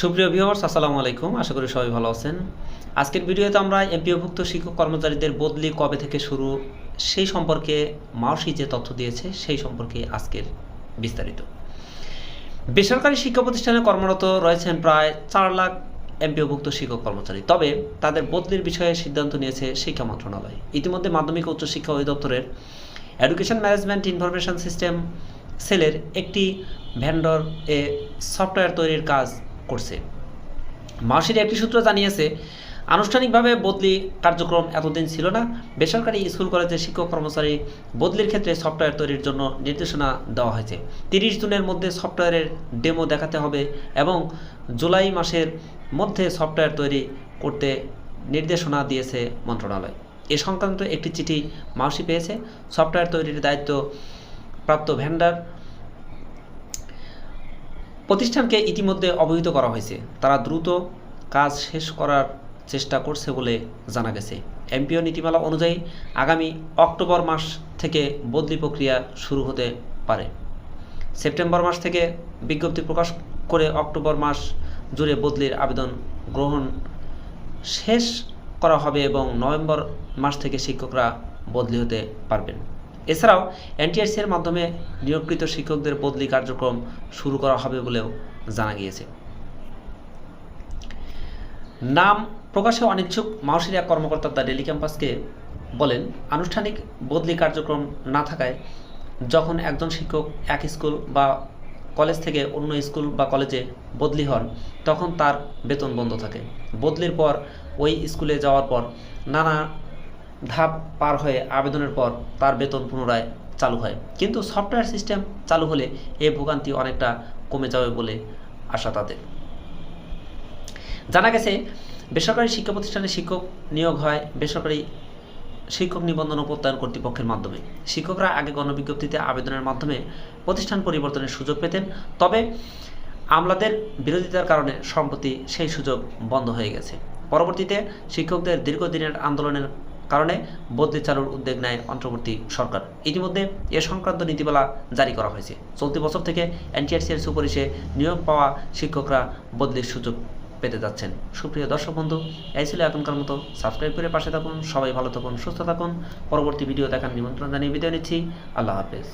সুপ্রিয় ভিউয়ার্স আসসালামু আলাইকুম। আশা করি সবাই ভালো আছেন। আজকের ভিডিওতে আমরা এমপিওভুক্ত শিক্ষক কর্মচারীদের বদলি কবে থেকে শুরু, সেই সম্পর্কে মাওসি যে তথ্য দিয়েছে, সেই সম্পর্কে আজকের বিস্তারিত। বেসরকারি শিক্ষা প্রতিষ্ঠানে কর্মরত রয়েছেন প্রায় চার লাখ এমপিওভুক্ত শিক্ষক কর্মচারী। তবে তাদের বদলির বিষয়ে সিদ্ধান্ত নিয়েছে শিক্ষা মন্ত্রণালয়। ইতিমধ্যে মাধ্যমিক উচ্চশিক্ষা অধিদপ্তরের এডুকেশন ম্যানেজমেন্ট ইনফরমেশন সিস্টেম সেলের একটি ভেন্ডর এ সফটওয়্যার তৈরির কাজ করছে। মাসির একটি সূত্র জানিয়েছে, আনুষ্ঠানিকভাবে বদলি কার্যক্রম এতদিন ছিল না। বেসরকারি স্কুল, কলেজের শিক্ষক কর্মচারী বদলির ক্ষেত্রে সফটওয়্যার তৈরির জন্য নির্দেশনা দেওয়া হয়েছে। তিরিশ জুনের মধ্যে সফটওয়্যারের ডেমো দেখাতে হবে এবং জুলাই মাসের মধ্যে সফটওয়্যার তৈরি করতে নির্দেশনা দিয়েছে মন্ত্রণালয়। এ সংক্রান্ত একটি চিঠি মাউসি পেয়েছে। সফটওয়্যার তৈরির দায়িত্ব প্রাপ্ত ভেন্ডার প্রতিষ্ঠানকে ইতিমধ্যে অবহিত করা হয়েছে। তারা দ্রুত কাজ শেষ করার চেষ্টা করছে বলে জানা গেছে। এমপিও নীতিমালা অনুযায়ী আগামী অক্টোবর মাস থেকে বদলি প্রক্রিয়া শুরু হতে পারে। সেপ্টেম্বর মাস থেকে বিজ্ঞপ্তি প্রকাশ করে অক্টোবর মাস জুড়ে বদলির আবেদন গ্রহণ শেষ করা হবে এবং নভেম্বর মাস থেকে শিক্ষকরা বদলি হতে পারবেন। এছাড়াও এনটিআরসি এর মাধ্যমে নিয়োগকৃত শিক্ষকদের বদলি কার্যক্রম শুরু করা হবে বলেও জানা গিয়েছে। নাম প্রকাশে অনিচ্ছুক মাউসির এক কর্মকর্তা দ্য ডেলি ক্যাম্পাসকে বলেন, আনুষ্ঠানিক বদলি কার্যক্রম না থাকায় যখন একজন শিক্ষক এক স্কুল বা কলেজ থেকে অন্য স্কুল বা কলেজে বদলি হন, তখন তার বেতন বন্ধ থাকে। বদলির পর ওই স্কুলে যাওয়ার পর নানা ধাপ পার হয়ে আবেদনের পর তার বেতন পুনরায় চালু হয়। কিন্তু সফটওয়্যার সিস্টেম চালু হলে এ ভোগান্তি অনেকটা কমে যাবে বলে আশা তাদের। জানা গেছে, বেসরকারি শিক্ষা প্রতিষ্ঠানে শিক্ষক নিয়োগ হয় বেসরকারি শিক্ষক নিবন্ধন ও প্রত্যয়ন কর্তৃপক্ষের মাধ্যমে। শিক্ষকরা আগে গণবিজ্ঞপ্তিতে আবেদনের মাধ্যমে প্রতিষ্ঠান পরিবর্তনের সুযোগ পেতেন, তবে আমলাদের বিরোধিতার কারণে সম্প্রতি সেই সুযোগ বন্ধ হয়ে গেছে। পরবর্তীতে শিক্ষকদের দীর্ঘদিনের আন্দোলনের কারণে বদলি চালুর উদ্যোগ নেয় অন্তর্বর্তী সরকার। ইতিমধ্যে এ সংক্রান্ত নীতিমালা জারি করা হয়েছে। চলতি বছর থেকে এনটিআরসি এর সুপারিশে নিয়োগ পাওয়া শিক্ষকরা বদলির সুযোগ পেতে যাচ্ছেন। সুপ্রিয় দর্শক বন্ধু, এই ছিল এখনকার মতো। সাবস্ক্রাইব করে পাশে থাকুন। সবাই ভালো থাকুন, সুস্থ থাকুন। পরবর্তী ভিডিও দেখার নিমন্ত্রণ জানিয়ে বিদায় নিচ্ছি। আল্লাহ হাফেজ।